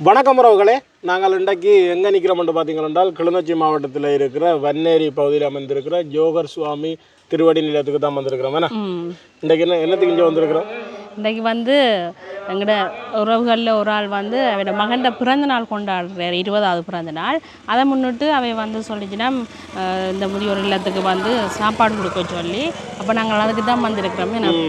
வணக்கம் உறவுகளே. நாங்கள் இன்றைக்கு எங்கே நிற்கிறோம்னு பார்த்தீங்கள் என்றால் கிளிநொச்சி மாவட்டத்தில் இருக்கிற வன்னேரி பகுதியில் அமைந்திருக்கிற ஜோகர் சுவாமி திருவடி நிலையத்துக்கு தான் வந்திருக்கிறோம். ம். இன்றைக்கு என்ன என்னத்துக்கு இங்கே வந்திருக்கிறோம்? இன்றைக்கு வந்து எங்களோட உறவுகளில் ஒரு ஆள் வந்து அவரோட மகன்ட பிறந்த நாள் கொண்டாடுறாரு இருபதாவது பிறந்த நாள் அதை முன்னிட்டு அவை வந்து சொல்லிச்சுன்னா இந்த முதியோர் இல்லத்துக்கு வந்து சாப்பாடு கொடுக்க சொல்லி அப்போ நாங்கள் அதுக்கு தான் வந்திருக்கிறோம்.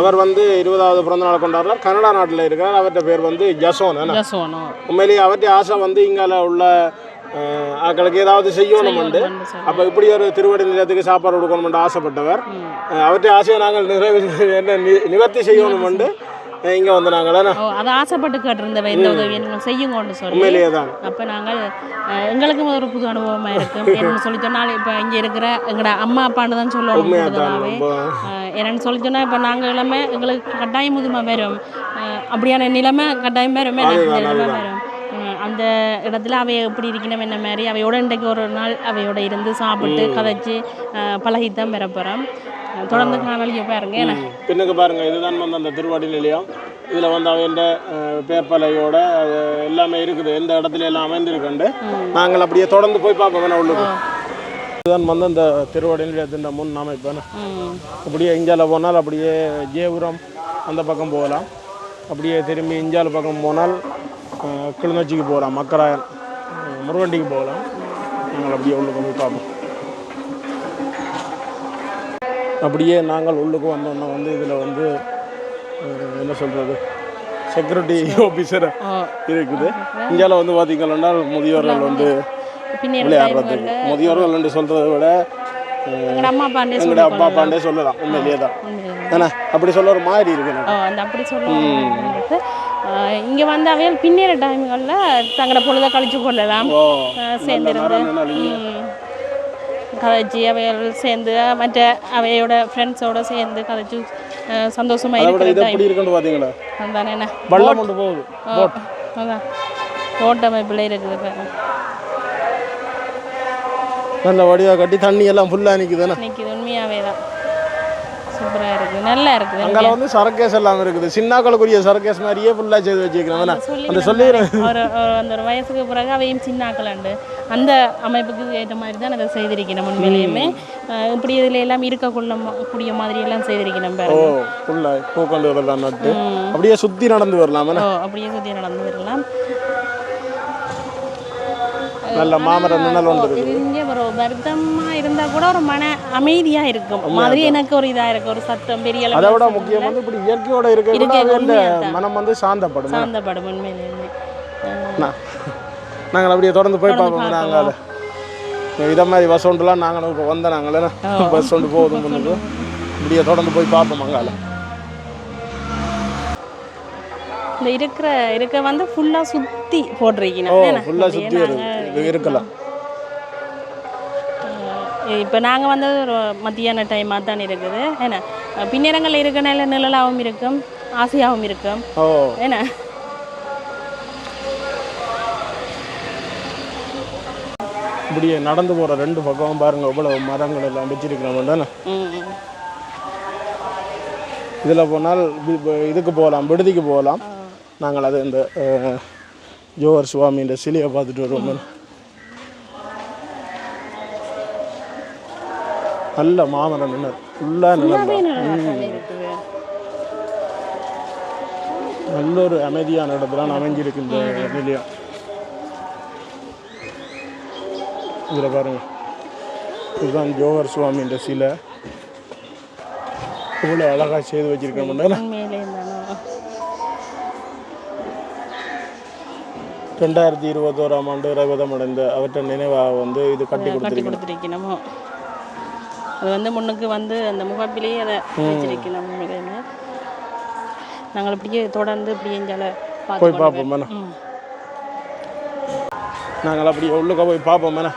அவர் வந்து இருபதாவது பிறந்த நாள் கொண்டாடுறார். கனடா நாட்டில் இருக்கிறார். அவர்கிட்ட பேர் வந்து ஜசோன். ஜசோனும் உண்மையிலேயே அவர்கிட்ட ஆசை வந்து இங்கால உள்ள அஹ், ஆட்களுக்கு ஏதாவது செய்யணும்ண்டு. அப்போ இப்படி ஒரு திருவடி நிலையத்துக்கு சாப்பாடு கொடுக்கணும்னு ஆசைப்பட்டவர். அவர்கிட்ட ஆசையை நாங்கள் நிறைவு என்ன நிவர்த்தி செய்யணும்ண்டு. இங்கே வந்து நாங்கள் அதை ஆசைப்பட்டு கேட்டிருந்தவ இந்த உதவியை நீங்கள் செய்யுங்கன்னு சொல்லி உண்மையிலேயே தான். அப்போ நாங்கள் எங்களுக்கும் ஒரு புது அனுபவமாக இருக்கும். என்னன்னு சொல்லி சொன்னால் இப்போ இங்கே இருக்கிற எங்களோட அம்மா அப்பான்னு தான் சொல்லணும் என்னன்னு சொல்லி சொன்னால் இப்போ நாங்கள் எல்லாமே எங்களுக்கு கட்டாயம் முதுமை வரும். அப்படியான நிலைமை கட்டாயம் வரும். நிலைமை வரும். அந்த இடத்துல அவைய எப்படி இருக்கணும் என்ன மாதிரி அவையோட இன்றைக்கு ஒரு நாள் அவையோட இருந்து சாப்பிட்டு கதைச்சு பழகித்தான் பெற போகிறோம் தொடர்ந்து காணொலியை பாருங்க பின்னுக்கு பாருங்க இதுதான் வந்து அந்த திருவாடி நிலையம் இதில் வந்து அவன் பேப்பலையோட எல்லாமே இருக்குது. எந்த இடத்துல எல்லாம் அமைந்திருக்குண்டு நாங்கள் அப்படியே தொடர்ந்து போய் பார்ப்போம் வேணா உள்ளுக்கு. இதுதான் வந்து அந்த திருவாடி நிலையத்தின் முன் அமைப்பு ம். அப்படியே இஞ்சால போனால் அப்படியே ஜேபுரம் அந்த பக்கம் போகலாம். அப்படியே திரும்பி இஞ்சால பக்கம் போனால் கிளிநொச்சிக்கு போகலாம் மக்கராயன் முருகண்டிக்கு போகலாம். நாங்கள் அப்படியே உள்ளுக்கு போய் பார்ப்போம். அப்படியே நாங்கள் உள்ளுக்கு வந்தோன்னா வந்து இதில் வந்து என்ன சொல்கிறது செக்யூரிட்டி ஆஃபீஸர் இருக்குது. இந்தியாவில் வந்து பார்த்தீங்கன்னா முதியோர்கள் வந்து பின்னேற விளையாடுறதுக்கு முதியோர்கள் என்று சொல்கிறத விட எங்களோட அப்பா அப்பாண்டே சொல்லலாம். உண்மையிலேயே தான். ஏன்னா அப்படி சொல்ல ஒரு மாதிரி இருக்கு. இங்கே வந்து அவையில் பின்னேற டைம்களில் தங்களோட பொழுதை கழிச்சு கொள்ளலாம். சேர்ந்திருந்து. கதைச்சி அவைகள் சேர்ந்து மற்ற அவையோட ஃப்ரெண்ட்ஸோட சேர்ந்து கதைச்சு சந்தோஷமா அதை விட இருக்கிற இது டைம் எப்படி இருக்குன்னு பார்த்தீங்களா அதுதானே என்ன? அதான். தோட்டமைப்பில் இருக்குது பாருங்க நல்ல வடிவாக கட்டி தண்ணி எல்லாம் ஃபுல்லாக நிற்குதுண்ணே இன்னைக்கு இது உண்மையாகவே தான். சூப்பராக இருக்குது நல்லா இருக்குது அங்கே வந்து சரக்கேஸ் எல்லாம் இருக்குது. சின்னாக்களுக்குரிய சரக்கேஸ் மாதிரியே ஃபுல்லாக செய்து வச்சுக்கிறேன் அந்த சொல்லி ஒரு ஒரு அந்த ஒரு வயசுக்கு பிறகு அவையும் சின்னாக்கலாண்டு அந்த அமைப்புக்கு ஏற்ற மாதிரி தான் அதை செய்திருக்கணும் உண்மையிலேயுமே. இப்படி இதில் எல்லாம் இருக்கக்குள்ள ம- கூடிய மாதிரி எல்லாம் செய்திருக்கணும் ஓ ஃபுல்லாக பூக்கண்டு எல்லாம் நட்டு. அப்படியே சுற்றி நடந்து வரலாம். அப்படியே சுற்றி நடந்து வரலாம். நல்ல மாமரம் நிழல் இது இங்கே ஒரு வருத்தமாக இருந்தால் கூட ஒரு மன அமைதியாக இருக்கும். மாதிரி எனக்கு ஒரு இதாக இருக்கு ஒரு சத்தம் பெரிய அதை அளவு விட முக்கியம் வந்து இப்படி இயற்கையோட இருக்க. மனம் வந்து சாந்தப்படும் அஹ் நா- நாங்கள் அப்படியே தொடர்ந்து போய் பார்ப்போம். நாங்கள் இதை மாதிரி பஸ் ஒன்றுலாம் நாங்களும் இப்போ வந்த நாங்களே பஸ் ஒன்று போகுது முன்னுக்கு இப்படியே தொடர்ந்து போய் பார்ப்போம் அங்கால இந்த இருக்கிற இருக்க வந்து ஃபுல்லாக சுற்றி போட்டிருக்கீங்க. ஃபுல்லாக சுற்றி இது இருக்கலாம். இப்போ நாங்கள் வந்து ஒரு மத்தியான டைமாக தான் இருக்குது. ஏன்னா பின்னரங்களில் இருக்க நல்ல நிழலாகவும் இருக்கும் ஆசையாகவும் இருக்கும். ஓ. ஏன்னா இப்படியே நடந்து போகிற ரெண்டு பக்கமும் பாருங்க இவ்வளவு மரங்கள் எல்லாம் வச்சிருக்கிறோம் தானே. இதில் போனால் இதுக்கு போகலாம் விடுதிக்கு போகலாம் நாங்கள் அது இந்த அஹ், ஜோகர் சுவாமின்ற சிலையை பார்த்துட்டு வருவோம் நல்ல மாமரம் நின்று ஃபுல்லாக இருக்குது நல்ல ஒரு அமைதியான இடத்துல அமைஞ்சிருக்கு இந்த நிலையம் இதில் பாருங்க. இதுதான் ஜோகர் சுவாமின்ற சிலை. இவ்வளோ அழகாக செய்து உண்மையிலே இருந்தாலும் ரெண்டாயிரத்தி இருபத்தோராம் ஆண்டு ரகதம் அடைந்த அவற்றை நினைவாக வந்து இது கட்டி கட்டி கொடுத்துருக்கு கொடுத்துருக்கணுமோ அது வந்து முன்னுக்கு வந்து அந்த முகப்பிலேயே அதை வச்சிருக்கணும் உண்மையிலேயுமே நாங்கள் இப்படியே தொடர்ந்து இப்படியே இஞ்சால போய் பார்ப்போம் மேடம். நாங்கள் அப்படியே உள்ளுக்க போய் பார்ப்போம் மேடம்.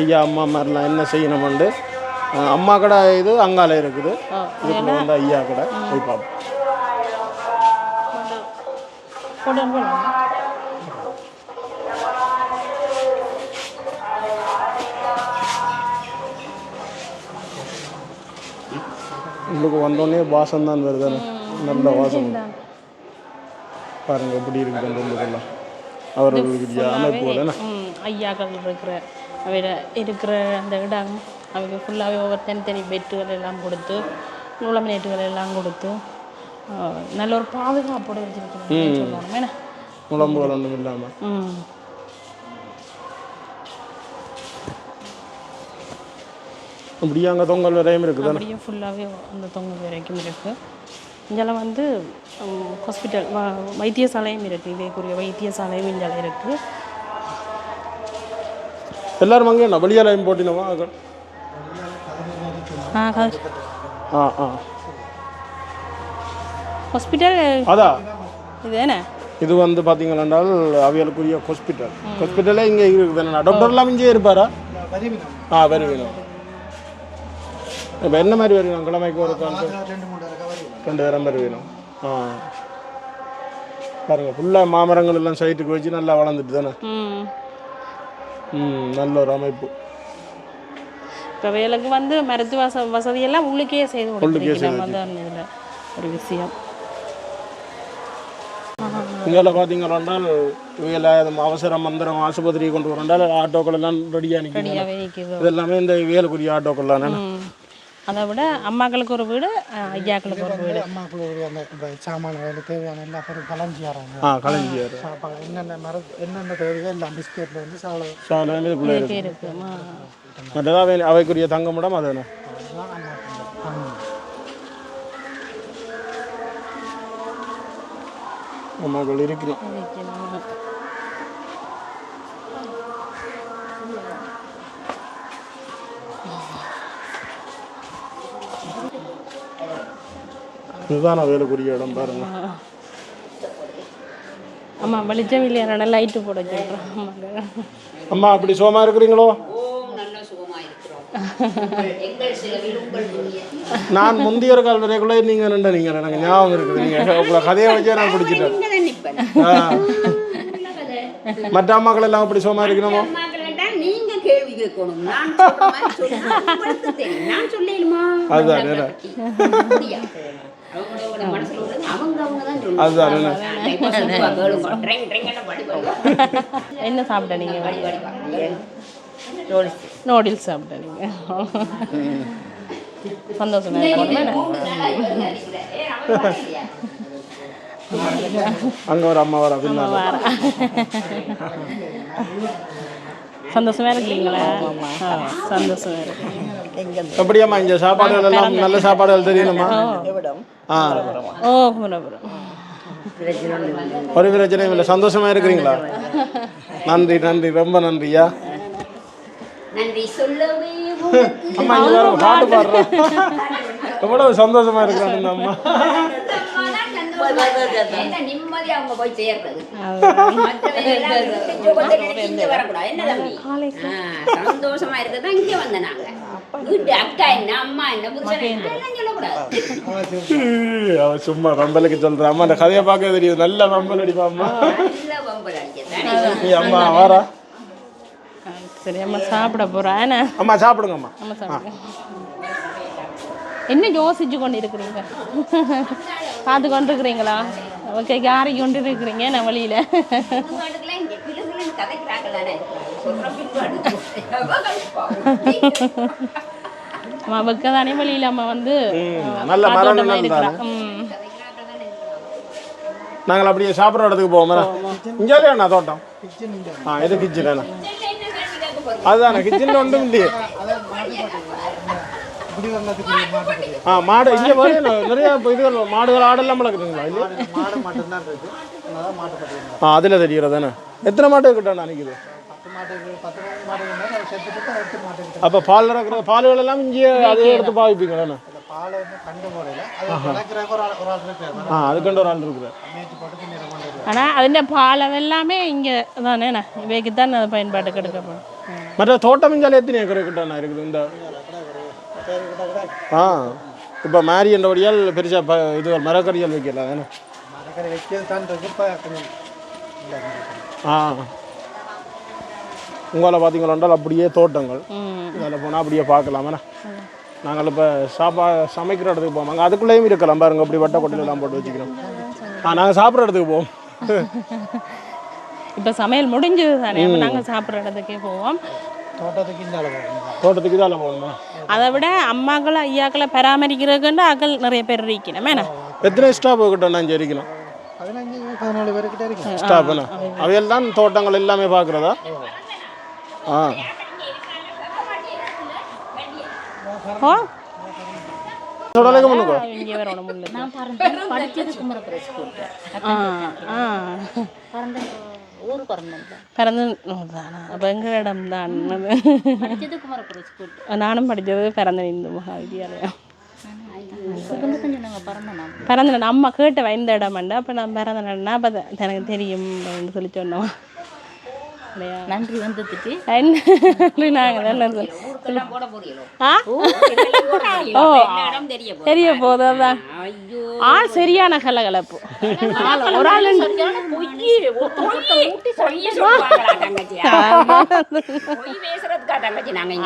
ஐயா அம்மா மாதிரிலாம் என்ன செய்யணுமெண்டு? அம்மா கடை இது அங்கால இருக்குது. இதுக்குள்ள வந்து ஐயா கடை. போய் பார்ப்போம். உள்ளுக்கு வந்தோடனே வாசம் தான் வருது. நல்ல வாசம். பாருங்க எப்படி இருக்குது ரொம்பலாம் அவர்களுக்கு அமைப்பு ஐயாக்கள் இருக்கிற இருக்கிற அந்த இடம் அவங்க ஃபுல்லாகவே ஒவ்வொரு தனித்தனி பெட்டுகள் எல்லாம் கொடுத்து நூலமினேட்டுகள் எல்லாம் கொடுத்து நல்ல ஒரு பாதுகாப்போடு வச்சுருக்கணும் சொல்லணும் என்ன? முழம்புகள் ஒன்றும் இல்லாமல் அப்படியே அங்கே தொங்கல் வரையும் இருக்குது அப்படியே ஃபுல்லாகவே அந்த தொங்க வரைக்கும் இருக்குது இங்கெல்லாம் வந்து ஹாஸ்பிட்டல் வைத்தியசாலையும் இருக்குது இதேக்குரிய வைத்தியசாலையும் இங்கே இருக்குது எல்லாரும் அங்கே என்ன? வெளியாலயம் போட்டினவா? ஆ ஆ ஆ. ஹாஸ்பிட்டல் அதா? இது என்ன? இது வந்து பார்த்தீங்கன்னா அவியலுக்குரிய ஹாஸ்பிட்டல் ஹாஸ்பிட்டலே இங்கே இருக்குது என்ன டாக்டர்லாம் இங்கே இருப்பாரா? ஆ வருவீங்க இப்போ என்ன மாதிரி வருவீங்க கிழமைக்கு ஒரு கால் ரெண்டு பேரம் வருவீங்க ஆ. பாருங்க ஃபுல்லாக மாமரங்கள் எல்லாம் சைட்டுக்கு வச்சு நல்லா வளர்ந்துட்டு தானே? ம். ம் நல்ல ஒரு அமைப்பு. இப்போ வேலைக்கு வந்து மருத்துவ வச வசதியெல்லாம் உள்ளுக்கே செய்து இதில் ஒரு விஷயம். இங்கே பார்த்தீங்கன்னா இவையில் அவசரம் மந்திரம் ஆஸ்பத்திரி கொண்டு வரண்டால் ஆட்டோக்கள் எல்லாம் ரெடியாக நிற்கும் ரெடியாகவே நிற்கிது இது எல்லாமே இந்த வேலுக்குரிய ஆட்டோக்கள் தானே? ம். அதை விட அம்மாக்களுக்கு ஒரு வீடு ஐயாக்களுக்கு ஒரு வீடு. அம்மாக்குள்ள ஒரு அந்த இந்த சாமான்கள் தேவையான எல்லா பொருள் கலைஞ்சி வராங்க ஆ களஞ்சியார் சாப்பாடு என்னென்ன மர என்னென்ன தேவையோ எல்லாம் பிஸ்கெட்ல இருந்து சாப்பிட சாலை இதுக்குள்ளே இருக்கு. மற்றதா அவை அவைக்குரிய தங்குமிடம் அதுதான் அம்மாக்கள் இருக்கணும் இதுதான் வேலுக்குரிய இடம் பாருங்க. ஆமா வெளிச்சம் இல்லையா லைட்டு போட சொல்கிறேன் ஆமாங்க அம்மா அப்படி சோமா இருக்கிறீங்களோ? நான் முந்தைய ஒரு கால் வரைக்குள்ளே நீங்க நின்ற நீங்க எனக்கு ஞாபகம் இருக்குது. நீங்க உங்களை கதையை வச்சே நான் பிடிச்சிட்டேன். மற்ற அம்மாக்கள் எல்லாம் அப்படி சோமா இருக்கணுமோ நான். நான் அதுதான் என்ன? சாப்பிட்ட நீங்க. நூடில்ஸ். சாப்பிட்ட நீங்க? சந்தோஷமா. அங்க ஒரு அம்மா வர பின்னால வார. சந்தோஷமா இருக்கீங்களா? சந்தோஷமா இருக்கு. எப்படியாம்மா இங்க சாப்பாடுகள் எல்லாம் நல்ல சாப்பாடுகள் தெரியணுமா ஆ. ஓ குமரபுரம் ஒரு பிரச்சனையும் இல்லை. சந்தோஷமா இருக்கிறீங்களா? நன்றி நன்றி. ரொம்ப நன்றியா? நன்றி. சொல்லவே உனக்கு அம்மா இங்க பாட்டு பாடுறோம் எவ்வளவு சந்தோஷமா இருக்கிறாங்க அம்மா. நிம்மதி அவங்க போய் சேர்றது. சந்தோஷமா இருக்கதான் இங்க வந்த நாங்க. வீட்டு அக்கா என்ன அம்மா என்ன புருஷன் சும்மா ரம்பலுக்கு சொல்றா அம்மா அந்த கதையை பார்க்க தெரியுது. நல்ல அடிப்பா அம்மா. நல்ல வம்பல் அடிக்கத்தானே நீ அம்மா வாரா சரி அம்மா சாப்பிட போறா. அம்மா சாப்பிடுங்க அம்மா அம்மா சாப்பிடுங்க. என்ன யோசிச்சு கொண்டு இருக்கிறீங்க? பார்த்து கொண்டு இருக்கிறீங்களா ஓகே யாரை கொண்டு இருக்கிறீங்க நான் வழியில கதைக்கிறாங்க தானே சொல்ற பின்பாடு அம்மா வெக்க தானே வழியில அம்மா வந்து நல்ல மரம் நாங்கள் அப்படியே சாப்பிட்ற இடத்துக்கு போவோம். இங்கே இல்லையா தோட்டம்? ஆ இது கிச்சன் அதுதானே கிச்சனில் ஒன்றும் இல்லையே. ஆ மாடு இங்கே பாரு நிறைய இதுகள் மாடுகள் ஆடெல்லாம் வளர்க்குறீங்களா இல்லையா? மாடு மட்டும்தான் இருக்குது ஆ அதில் தெரிகிறதானே எத்தனை மாடு இருக்கட்டும் நினைக்குது? அப்போ பால் இறக்குற பால்கள் எல்லாம் இங்கே அதே எடுத்து பாவிப்பீங்களா ஆனா அதிண்ட பால் அதெல்லாமே இங்க தானே இவைக்கு தான் பயன்பாட்டுக்கு எடுக்கப்படும் மற்ற தோட்டம் எத்தனை ஏக்கர் கிட்ட இருக்குது? இந்த ஆ இப்போ மாரி என்றபடியால் பெருசாக ப இது மரக்கறியால் வைக்கல தானே மரக்கறி வைக்கிறது தான் இருக்கு இப்போ கொஞ்சம் இல்லை ஆ. உங்களை பார்த்தீங்களா அப்படியே தோட்டங்கள். ம். அதில் போனால் அப்படியே பார்க்கலாமே நாங்கள் இப்போ சாப்பா சமைக்கிற இடத்துக்கு போவோம். அதுக்குள்ளேயும் இருக்கலாம் பாருங்க அப்படி வட்ட கொட்டையில எல்லாம் போட்டு வச்சுக்கிறோம். ஆ நாங்கள் சாப்பிட்ற இடத்துக்கு போவோம். இப்போ சமையல் முடிஞ்சது தானே நாங்கள் சாப்பிட்ற இடத்துக்கே போவோம். தோட்டத்துக்கு அளவு போகணும். அதை விட அம்மாக்களை ஐயாக்களை பராமரிக்கிறதுக்குண்டு ஆக்கள் நிறைய பேர் இருக்கணும். என்ன எத்தனை ஸ்டாப் கிட்ட நான் பதினஞ்சு பதினாலு இருக்கு அவையெல்லாம் தான் தோட்டங்கள் எல்லாமே பார்க்குறதா? ஆ. ஓ. முன்னுக்கோ இங்கே நான் படிச்சது ஆ ஆ. பிறந்த ஊர் பிறந்தேன் பிறந்து தானா அப்போ எங்கள் இடம் தான் நானும் படித்தது பிறந்த இந்து மகா வித்யாலயம் இருந்து கொஞ்சம் நாங்கள் பிறந்தோம் நான் பிறந்த அம்மா கேட்ட இந்த இடமாண்டா அப்போ நான் பிறந்தேன்னா அப்போ எனக்கு தெரியும் அப்படின்னு சொல்லி சொன்னோம் நன்றி வந்ததுக்கு என்ன நாங்கள் தானே ஓ. தெரிய போகுது? அதான். ஐயோ. ஆள் சரியான கலகலப்பு. ஆள் ஒரு ஆள் நாங்க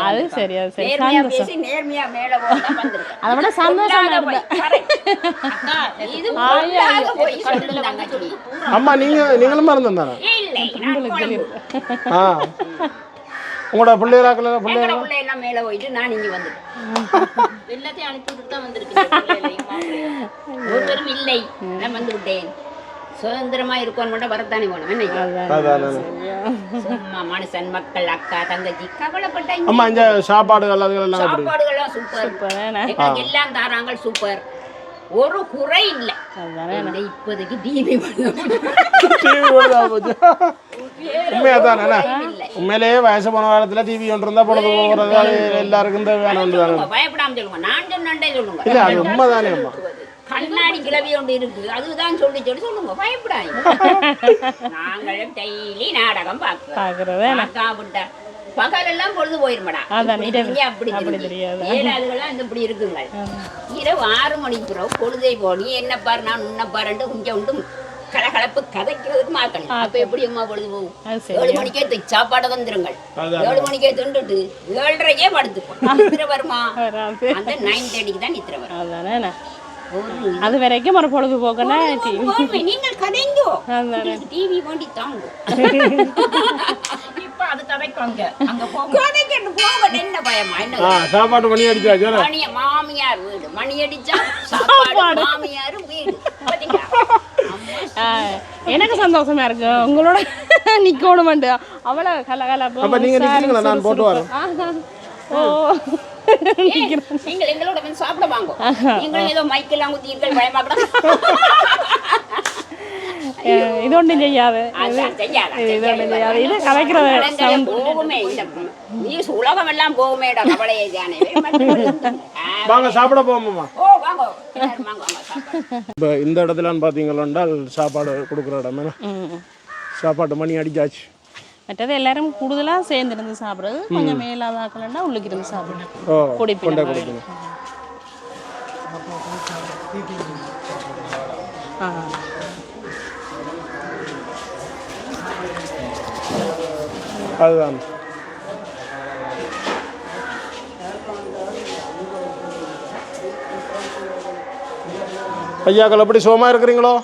அது. சரி அது சரி. சந்தோஷம். அதை விட சந்தோஷமா. அம்மா நீங்கள் நீங்களும் மறந்து உங்களோட பிள்ளைகளாக்கல பிள்ளை எங்கட உள்ள எல்லாம் மேல போயிட்டு நான் இங்க வந்துட்டேன். எல்லாத்தையும் அனுப்பி விட்டு தான் வந்திருக்கேன் ஒருவரும் இல்லை. நான் வந்து விட்டேன். சுதந்திரமா இருக்கணும் மட்டும் வரத்தானே அதான் சும்மா மனுஷன் மக்கள் அக்கா தங்கச்சி கவலைப்பட்டா அம்மா இந்த சாப்பாடுகள் சாப்பாடுகள்லாம் சூப்பர் எல்லாம் தாராங்க சூப்பர் ஒரு குறை இல்ல. இப்போதைக்கு டிவி டிவி ஓடுதா போச்சு உண்மையா தானே உண்மையிலேயே வயசு போன காலத்தில் டிவி ஒன்று இருந்தால் பொழுது போகிறது அது எல்லாருக்கும் தேவையான பயப்படாம சொல்லுங்க. நான் சொன்னே சொல்லுங்க. இல்லை அது உண்மை தானே அம்மா. கண்ணாடி கிளவி ஒன்று இருக்கு அதுதான் சொல்லி சொல்லி சொல்லுங்க. பயப்படாங்க நாங்கள் டெய்லி நாடகம் பார்க்கிறோம். பார்க்காவிட்ட பகலெல்லாம் பொழுது போயிருமடா. அப்படி. தெரியாது. ஏழாளுகள்லாம் இந்த இப்படி இருக்குங்க. இரவு ஆறு மணிக்கு பிறகு பொழுதை போனி என்ன பாரு நான் உன்ன பாருன்ட்டு கொஞ்சம் உண்டு கலகலப்பு கதைக்கிறதுக்கு மாக்கணும் அப்ப எப்படி அம்மா பொழுது போகும்? ஏழு மணிக்கே தி- சாப்பாடை தந்துருங்கள். ஏழு மணிக்கே தின்றுட்டு ஏழரைக்கே படுத்துப்போம். நித்திர வருமா? அந்த நைன் தேர்ட்டிக்கு தான் நித்திர வரும். அது வரைக்கும் ஒரு பொழுதுபோக்குன்னா டிவி போன்மை, நீங்கள் கதைங்கோ. டிவி வேண்டி தாங்கோ. அது அங்க. என்ன பயமா? என்ன சாப்பாடு மணி மணிய மாமியார் வீடு. மணி அடிச்சா சாப்பாடு மாமியார் வீடு. எனக்கு சந்தோஷமா இருக்கு. உங்களோட நிக்கணும் அவ்வளோ கலகலப்பு அப்ப நீங்க நிக்கிறீங்களா? நான் போட்டு வரேன். ஓ. நீங்கள் எங்களோட வந்து சாப்பிட வாங்க. நீங்களும் ஏதோ மைக்கெல்லாம் குத்திருக்கள் பயமா செய்யாத. செய்யாது இது கதைக்கிறது கலங்கரை போகுமே இந்த நியூஸ் உலகம் எல்லாம் போகுமேடா கவலையை தானே வாங்க சாப்பிட சாப்பாடு இப்போ இந்த இடத்துலன்னு பார்த்தீங்களாண்டால் சாப்பாடு கொடுக்குற இடம். சாப்பாட்டு மணி அடிச்சாச்சு மற்றது எல்லாரும் கூடுதலாக சேர்ந்து இருந்து சாப்பிட்றது கொஞ்சம் மேலாதாக்கலன்னா உள்ளுக்கு இருந்து சாப்பிடுறது ஓ குடிப்பின ஆ அதுதான் ஐயாக்கள் எப்படி சுகமாக இருக்கிறீங்களோ?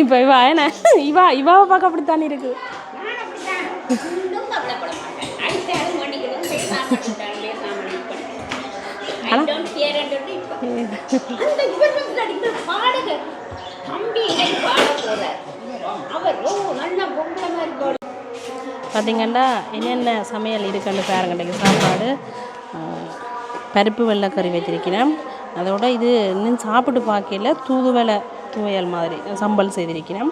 இப்போ இவா என்ன? இவா இவாவை பார்க்க அப்படித்தானே இருக்கு? Don't இப்ப. அந்த இவர் வந்து நடிக்கிற பாடகர் தம்பி இதை பாட போறார். அவர் ஓ நல்ல பொம்பளை மாதிரி பாடு. பார்த்தீங்கன்னா என்னென்ன சமையல் இருக்குன்னு பாருங்க இன்றைக்கு சாப்பாடு. பருப்பு வெள்ளைக்கறி வச்சிருக்கிறேன். அதோட இது இன்னும் சாப்பிட்டு பார்க்கல தூதுவளை துவையல் மாதிரி சம்பல் செய்திருக்கிறேன்.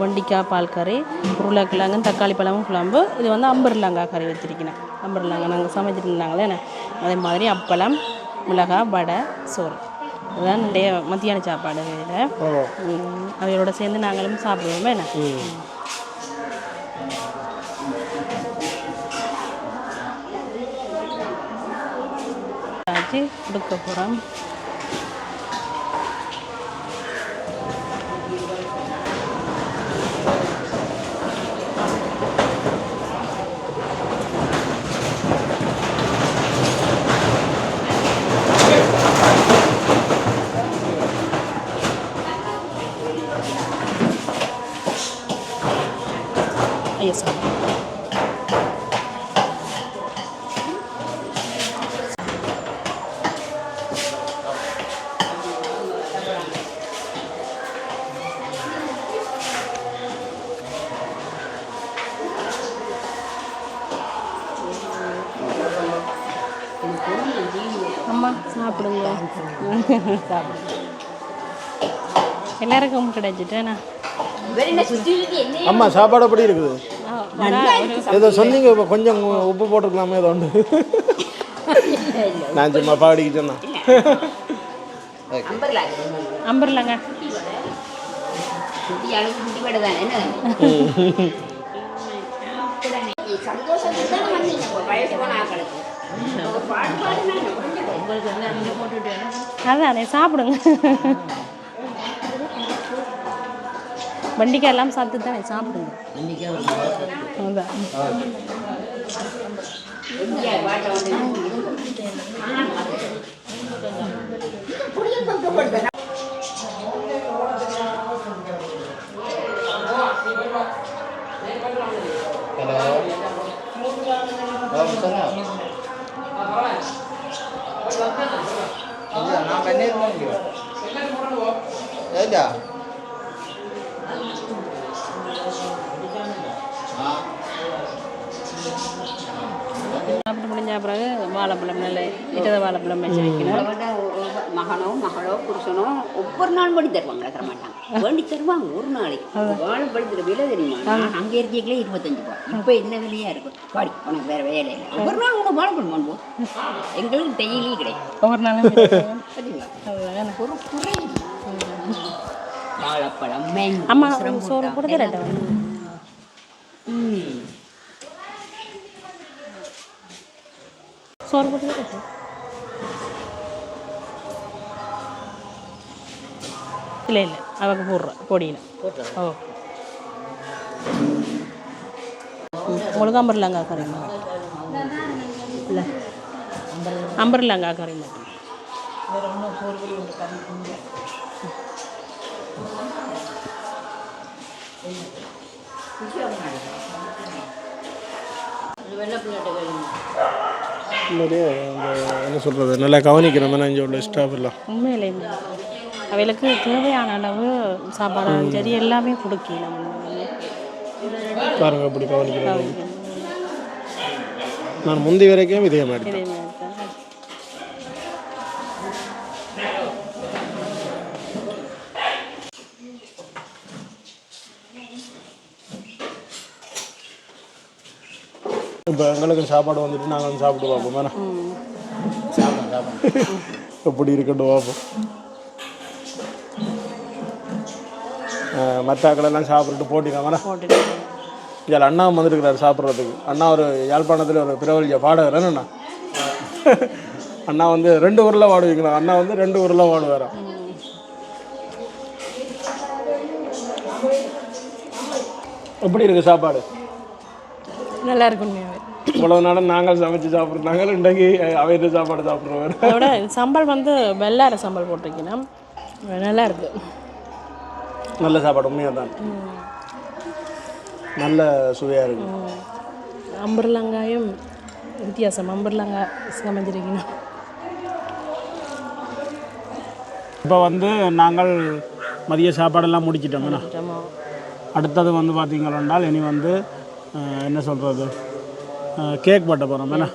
வெண்டிக்காய் பால் கறி உருளைக்கிழங்கு தக்காளி பழமும் குழம்பு. இது வந்து அம்பர்லாங்காய் கறி வச்சிருக்கிறேன். அம்பர்லாங்காய் நாங்கள் என்ன? அதே மாதிரி அப்பளம் மிளகாய் வடை சோறு. இதுதான் நிறைய மத்தியான சாப்பாடு ஓ. அவையோட சேர்ந்து நாங்களும் சாப்பிடுவோமே என்ன? ஆச்சு கொடுக்க போகிறோம் சாப்பிடுங்க எல்லாருக்கும் கிடைச்சிட்டேண்ணா அம்மா சாப்பாடு எப்படி இருக்குது? ஏதோ சொன்னீங்க இப்போ கொஞ்சம் உப்பு போட்டுருக்கலாமே ஏதோ உண்டு நான் சும்மா பாடிக்கு சொன்னேன் அம்பர்லா. அம்பர்லங்க. சுத்தி அதானே சாப்பிடுங்க. வண்டிக்காய் எல்லாம் சாப்பிட்டு தானே சாப்பிடுங்க. அதான். எம்ஜிஆர் பாட்டை வந்து சாப்பிட்டு முடிஞ்ச பிறகு வாழைப்பழம் நல்ல இட்டத வாழைப்பழம் வச்சு வைக்கணும் அவங்கள்ட்ட மகனோ மகளோ புருஷனோ ஒவ்வொரு நாள் படி தருவாங்க தர மாட்டாங்க. வேண்டி தருவாங்க ஒரு நாளைக்கு வாழைப்பழத்துக்கு விலை தெரியுமா? அங்கே இருக்கீங்களே இருபத்தஞ்சு ரூபா இப்போ என்ன விலையா இருக்கும் பாடி உனக்கு வேற வேலை இல்லை. ஒவ்வொரு நாள் உனக்கு வாழைப்பழம் பண்ணுவோம் எங்களுக்கு டெய்லி கிடையாது ஒவ்வொரு நாளும். ஒரு குறை வாழைப்பழம் மேங்கோ சோறு கொடுக்க ரெட்டை ம். சோறு கொடுக்க இல்லை இல்லை. அவக்கு போடுறேன் பொடியில். ஓ. உங்களுக்கு அம்பர்லாங்கா கறிமா இல்லை. அம்பர்லாங்கா கறி மட்டும் என்ன சொல்கிறது நல்லா கவனிக்கணும் நான் இங்கே உள்ள ஸ்டாஃப் எல்லாம். உண்மையிலே அவைகளுக்கு தேவையான அளவு சாப்பாடு சரி எல்லாமே கொடுக்கலாம் பாருங்க அப்படி கவனிக்கணும் நான் முந்தி வரைக்கும் இதே மாதிரி இதே மாதிரி தான். இப்போ எங்களுக்கு சாப்பாடு வந்துட்டு நாங்கள் வந்து சாப்பிட்டு பார்ப்போம். வேணா. எப்படி இருக்கட்டும் பார்ப்போம். மற்றாக்களெல்லாம் சாப்பிட்டுட்டு போட்டுட்டு இதில் அண்ணா வந்துருக்கிறார் சாப்பிட்றதுக்கு. அண்ணா ஒரு யாழ்ப்பாணத்தில் ஒரு பிரபலிய பாடகர். அண்ணா அண்ணா வந்து ரெண்டு ஊரில் பாடுவீங்களா? அண்ணா வந்து ரெண்டு ஊரில் பாடுவாரா? எப்படி இருக்கு சாப்பாடு? நல்லா இருக்கும் இவ்வளவு நேரம் நாங்கள் சமைச்சு சாப்பிட்றாங்க இன்றைக்கு அவையிட்ட சாப்பாடு சாப்பிட்றவர் அதோட சம்பல் வந்து வெள்ளார சம்பல் போட்டிருக்கணும் நல்லா இருக்கு. நல்ல சாப்பாடு உண்மையாக தான் நல்ல சுவையாக இருக்கு. அம்பர்லங்காயும் வித்தியாசம். அம்பர்லங்காய் சமைச்சிருக்கணும் இப்போ வந்து நாங்கள் மதிய சாப்பாடெல்லாம் முடிச்சிட்டோம்னா. அடுத்தது வந்து பார்த்தீங்கன்னா இனி வந்து என்ன சொல்கிறது கேக் வெட்ட போகிறோம் என்ன?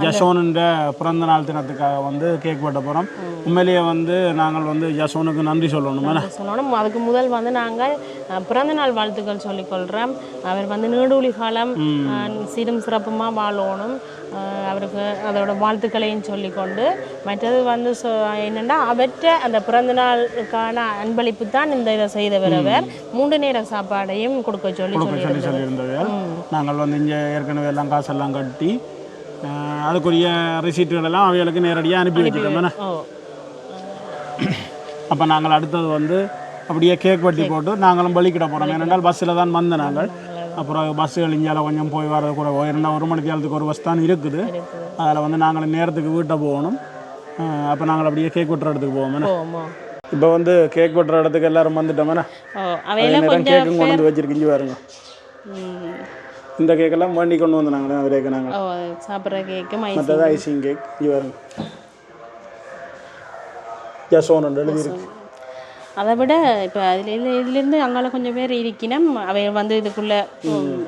ஜசோனுன்ற பிறந்த நாள் தினத்துக்காக வந்து கேக் வெட்ட போகிறோம் உண்மையிலேயே வந்து நாங்கள் வந்து ஜசோனுக்கு நன்றி சொல்லணும். சொல்லணும். அதுக்கு முதல் வந்து நாங்கள் பிறந்த நாள் வாழ்த்துக்கள் சொல்லிக்கொள்கிறோம் அவர் வந்து நீடூழி காலம் சீரும் சிறப்புமாக வாழணும். அவருக்கு அதோட வாழ்த்துக்களையும் சொல்லிக்கொண்டு மற்றது வந்து சொ என்னென்னா அவற்ற அந்த பிறந்த நாளுக்கான அன்பளிப்பு தான் இந்த இதை செய்தவர் அவர். மூன்று நேர சாப்பாடையும் கொடுக்க சொல்லி சொல்லி நாங்கள் வந்து இங்கே ஏற்கனவே எல்லாம் காசெல்லாம் கட்டி அதுக்குரிய ரிசீட்டுகள் எல்லாம் அவைகளுக்கு நேரடியாக அனுப்பி வச்சுட்டோம். அப்போ நாங்கள் அடுத்தது வந்து அப்படியே கேக் வெட்டி போட்டு நாங்களும் பலிக்கிட போகிறோம் ஏனென்றால் பஸ்ஸில் தான் வந்த நாங்கள். அப்புறம் பஸ்ஸுகள் இந்தியாவில் கொஞ்சம் போய் வரது கூட இரண்டா ஒரு மணி நேரத்துக்கு ஒரு பஸ் தான் இருக்குது. அதில் வந்து நாங்கள் நேரத்துக்கு வீட்டை போகணும். அப்போ நாங்கள் அப்படியே கேக் வெட்டுற இடத்துக்கு போவோம். இப்போ வந்து கேக் வெட்டுற இடத்துக்கு எல்லாரும் வந்துட்டோமே. ஓ அவையெல்லாம் நேரம் கொஞ்சம் கேக்கும் கொண்டு வந்து வச்சிருக்கு இங்கே பாருங்க. இந்த கேக்கெல்லாம் வண்டி கொண்டு வந்து நாங்கள் அவரேக்கு நாங்கள் சாப்பிட்ற கேக்கு மற்றது ஐசிங் கேக் பாருங்க ஜசோன் எழுதியிருக்கு அதை விட இப்போ அதில் இதில் இதுலேருந்து அங்கால கொஞ்சம் பேர் இருக்கணும். அவை வந்து இதுக்குள்ளே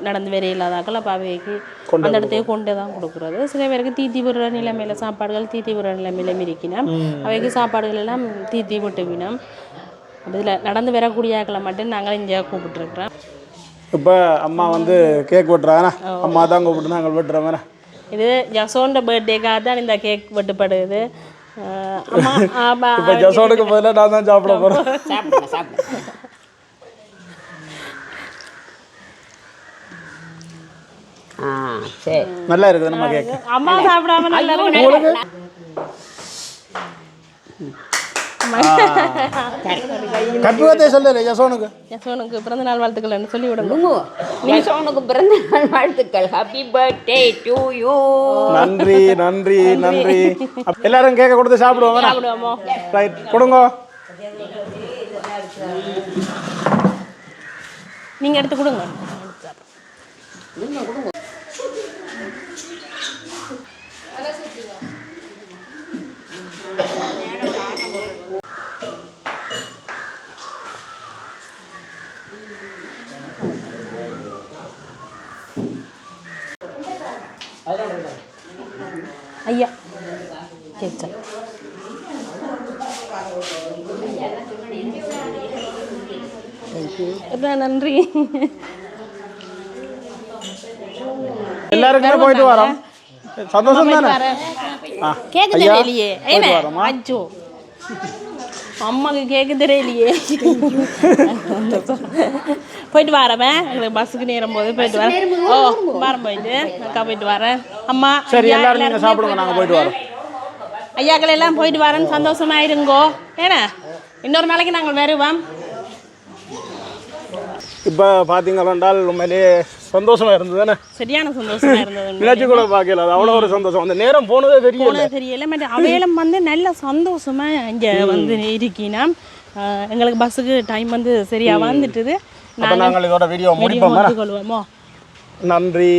நடந்து வேற இல்லாதாக்கள் அப்போ அவைக்கு அந்த இடத்தையே கொண்டு தான் கொடுக்குறது. சில பேருக்கு தீத்தி விடுற நிலைமையில சாப்பாடுகள் தீத்தி விடுற நிலைமையிலும் இருக்கணும். அவைக்கு சாப்பாடுகள் எல்லாம் தீத்தி விட்டுவினோம் இதில் நடந்து வரக்கூடிய ஆக்களை மட்டும் நாங்கள் இங்கே கூப்பிட்டுருக்குறோம். இப்போ அம்மா வந்து கேக் வெட்டுறாங்க அம்மா தான் கூப்பிட்டு நாங்கள் வெட்டுறோம் இது ஜசோண்ட பர்த்டேக்காக தான் இந்த கேக் வெட்டுப்படுது. அஹ் அம்மா ஆமா, இப்போ ஜசோனுக்கு பதிலாக நான் தான் சாப்பிட போகிறேன் நல்லா இருக்குது நம்ம கேக் அம்மா சாப்பிடாம நல்லா இருக்கு. கற்பகத்தை சொல்லல ஜசோனுக்கு ஜசோனுக்கு பிறந்த நாள் வாழ்த்துக்கள்னு சொல்லி விடுங்க யசோனுக்கு பிறந்த நாள் வாழ்த்துக்கள். ஹாப்பி பர்த்டே டு யூ நன்றி நன்றி நன்றி. எல்லாரும் கேக்க கொடுத்து சாப்பிடுவோம்? சாப்பிடுவோமோ? ரைட் கொடுங்க. நீங்க எடுத்து கொடுங்க. ஐயா அதான் நன்றி. எல்லாருக்குமே போயிட்டு வரோம். சந்தோஷம் தானே? ஆ, கேக்கு ஐயா, அம்மாக்கு கேக்கு தெரியலையே போயிட்டு வரமே எங்களுக்கு பஸ்ஸுக்கு நேரம் போது போயிட்டு வரேன் ஓ வாரம் போயிட்டு அக்கா போயிட்டு வரேன் அம்மா சரி எல்லாரும் நீங்க எல்லாருமே சாப்பிடுங்க நாங்க போயிட்டு வரோம் ஐயாக்கள் எல்லாம் போயிட்டு வரேன் சந்தோஷமா இருங்கோ ஏன்னா இன்னொரு நாளைக்கு நாங்கள் வருவோம் இப்போ பார்த்தீங்களாண்டால் உண்மையிலேயே சந்தோஷமா இருந்தது தானே சரியான சந்தோஷமா இருந்தது நினைச்சு கூட பார்க்கல அது அவ்வளோ ஒரு சந்தோஷம். அந்த நேரம் போனதே தெரியல. போனது தெரியல. மற்ற அவையிலும் வந்து நல்ல சந்தோஷமா இங்கே வந்து இருக்கினா எங்களுக்கு பஸ்ஸுக்கு டைம் வந்து சரியா வந்துட்டுது. நாங்கள் இதோட வீடியோ முடிப்போம். நன்றி.